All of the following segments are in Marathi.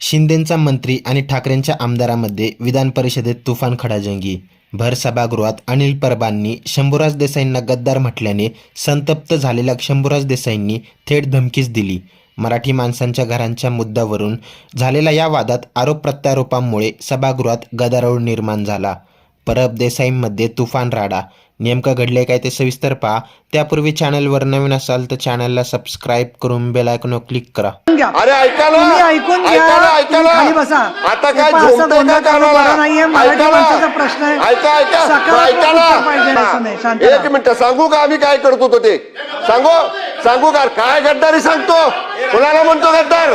शिंदेंचा मंत्री आणि ठाकरेंच्या आमदारामध्ये विधान परिषदेत तुफान खडाजंगी. भर सभागृहात अनिल परबांनी शंभूराज देसाईंना गद्दार म्हटल्याने संतप्त झालेल्या शंभूराज देसाईंनी थेट धमकीच दिली. मराठी माणसांच्या घरांच्या मुद्द्यावरून झालेल्या या वादात आरोप प्रत्यारोपांमुळे सभागृहात गदारोळ निर्माण झाला. परब देसाईंमध्ये तुफान राडा. नेमकं घडलंय काय ते सविस्तर पहा. त्यापूर्वी चॅनलवर नवीन असाल तर चॅनलला सबस्क्राईब करून बेल आयकॉनवर क्लिक करा. अरे ऐका ना. तुम्ही ऐकून घ्या. ऐका ना ऐका तुम्ही ना. खाली बसा. आता काय पहा, असं झोपतंय बोलणं का करणं कानाला? बरं नाहीये. मराठी ऐका ना. माणसाचा प्रश्न आहे. ऐका ऐका. सकारात्मक ऐका ना. उत्तर पाहिजे असं नाही शांत एक राहा. मिनिट सांगू का आम्ही काय करतो तो ते? सांगू? सांगू का? काय गद्दारी सांगतो? कुणाला म्हणतो गद्दार?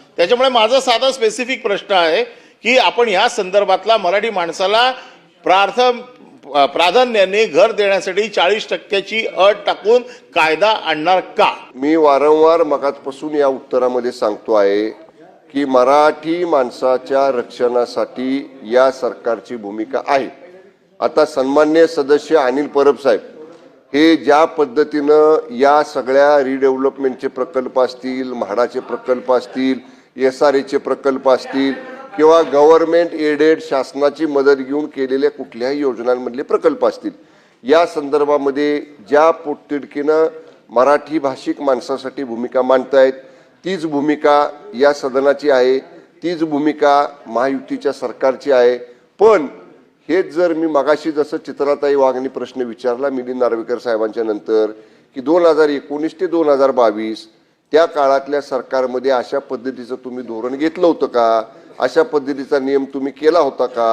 त्याच्यामुळे माझा साधा स्पेसिफिक प्रश्न आहे की आपण ह्या संदर्भातला मराठी माणसाला प्रार्थम प्राधान्याने घर देण्यासाठी चाळीस टक्क्याची अट टाकून कायदा आणणार का? मी वारंवार मगाचपासून या उत्तरामध्ये सांगतो आहे की मराठी माणसाच्या रक्षणासाठी या सरकारची भूमिका आहे. आता सन्मान्य सदस्य अनिल परब साहेब हे ज्या पद्धतीनं या सगळ्या रिडेव्हलपमेंटचे प्रकल्प असतील म्हाडाचे प्रकल्प असतील एस आर एचे प्रकल्प असतील किंवा गव्हर्नमेंट एडेड शासनाची मदत घेऊन केलेल्या कुठल्याही योजनांमधले प्रकल्प असतील या संदर्भामध्ये ज्या पोटतिडकीनं मराठी भाषिक माणसासाठी भूमिका मांडतायत तीच भूमिका या सदनाची आहे तीच भूमिका महायुतीच्या सरकारची आहे. पण हेच जर मी मगाशी जसं चित्राताई वाघनी प्रश्न विचारला मिलिंद नार्वेकर साहेबांच्या नंतर की दोन हजार एकोणीस ते दोन हजार बावीस त्या काळातल्या सरकारमध्ये अशा पद्धतीचं तुम्ही धोरण घेतलं होतं का अशा पद्धतीचा नियम तुम्ही केला होता का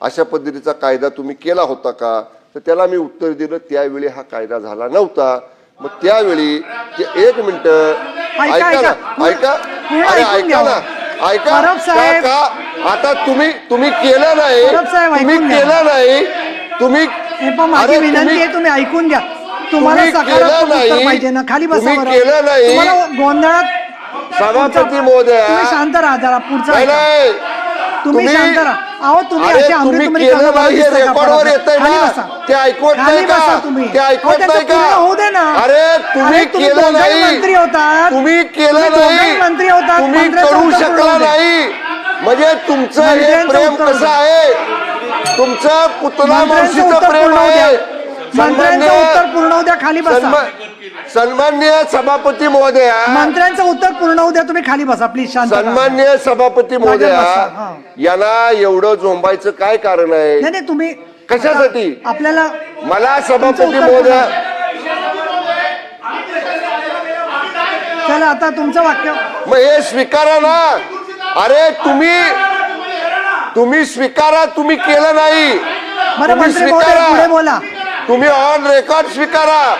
अशा पद्धतीचा कायदा तुम्ही केला होता का तर त्याला मी उत्तर दिलं त्यावेळी हा कायदा झाला नव्हता मग त्यावेळी एक मिनिट ऐका, ना ऐका. अरे ऐका. ना ऐका. का- आता तुम्ही तुम्ही केलं नाही तुम्ही. केलं नाही तुम्ही विनंती आहे तुम्ही ऐकून घ्या तुम्हाला तुम्ही केलं सकारात्मक उत्तर नाही. पाहिजे ना खाली बसा तुम्ही बरं. केलं नाही. तुम्हाला गोंधळात सभापती महोदया. तुम्ही शांत राहा जरा पुढचा नाही ऐका. नाही तुम्ही शांत राहा अहो तुम्ही अरे, अशी तुम्ही अमृतमणी केलं कथा नाही हे बोलत दिसता का रेकॉर्डवर परत? येतंय खाली ना. बसा. ते ऐकवत खाली नाही का? तुम्ही ते ऐकवत अहो, त्यांचं नाही का? पूर्ण होऊ दे ना अरे, तुम्ही अरे, तुम्ही केलं नाही. मंत्री होतात तुम्ही केलं तुम्ही नाही मंत्री होतात तुम्ही मंत्र्याचं करू उत्तर पूर्ण शकला होऊ दे. नाही म्हणजे तुमचं हे मंत्र्यांचं प्रेम उत्तर कसं होऊ आहे तुमचं पुतला मंत्र्यांचं मावशीचं उत्तर प्रेम पूर्ण होऊ द्या. आहे मंत्र्यांचं उत्तर पूर्ण होऊ द्या खाली बसा सन्मा- सन्मान्य सभापती महोदया मंत्र्यांचं उत्तर पूर्ण होऊ द्या तुम्ही खाली बसा प्लीज शांत राहा. सन्मान्य सभापती बसा, महोदया हा. यांना एवढं झोंबायचं काय कारण आहे नाही नाही तुम्ही कशासाठी? आता आपल्याला मला तुमचं सभापती उत्तर महोदया चला आता तुमचं वाक्य मग हे स्वीकारा ना अरे तुम्ही तुम्ही स्वीकारा तुम्ही केलं नाही बरं तुम्ही मंत्री महोदय स्वीकारा. पुढे बोला तुम्ही ऑन रेकॉर्ड स्वीकारा.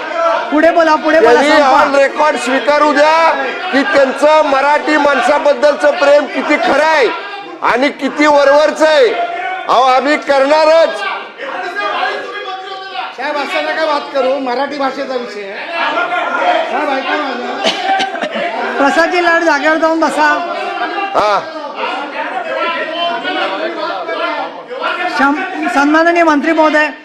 पुढे बोला पुढे बोला त्यांनी ऑन. रेकॉर्ड स्वीकारू द्या की त्यांचं मराठी माणसाबद्दलचं प्रेम किती खरं आहे आणि किती वरवरच आहे. अहो आम्ही करणारच. साहेब असं नका बात करू. मराठी भाषेचा विषय आहे. साहेब ऐका माझं प्रसादजी लाड जागेवर जाऊन बसा. हा. शं- सन्माननीय मंत्री महोदय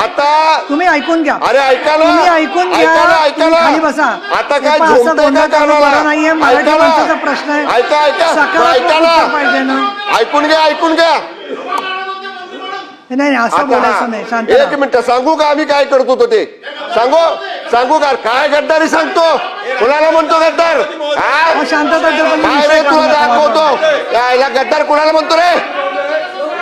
आता तुम्ही ऐकून घ्या. अरे ऐका ना तुम्ही ऐकून घ्या. ऐका ना ऐका तुम्ही ना खाली बसा. आता काय नाहीये. मराठी. माणसाचा प्रश्न आहे. ऐका ऐका. सकारात्मक ऐका उत्तर पाहिजे ना. ना ऐकून घ्या ऐकून घ्या. नाही असं बोलायचं नाही. शांत एक. मिनिट सांगू का आम्ही काय करतो तो ते? सांगू? सांगू का? काय गद्दारी सांगतो? कुणाला म्हणतो गद्दार? शांतता काय रे तुला. दाखवतो. गद्दार कुणाला म्हणतो रे?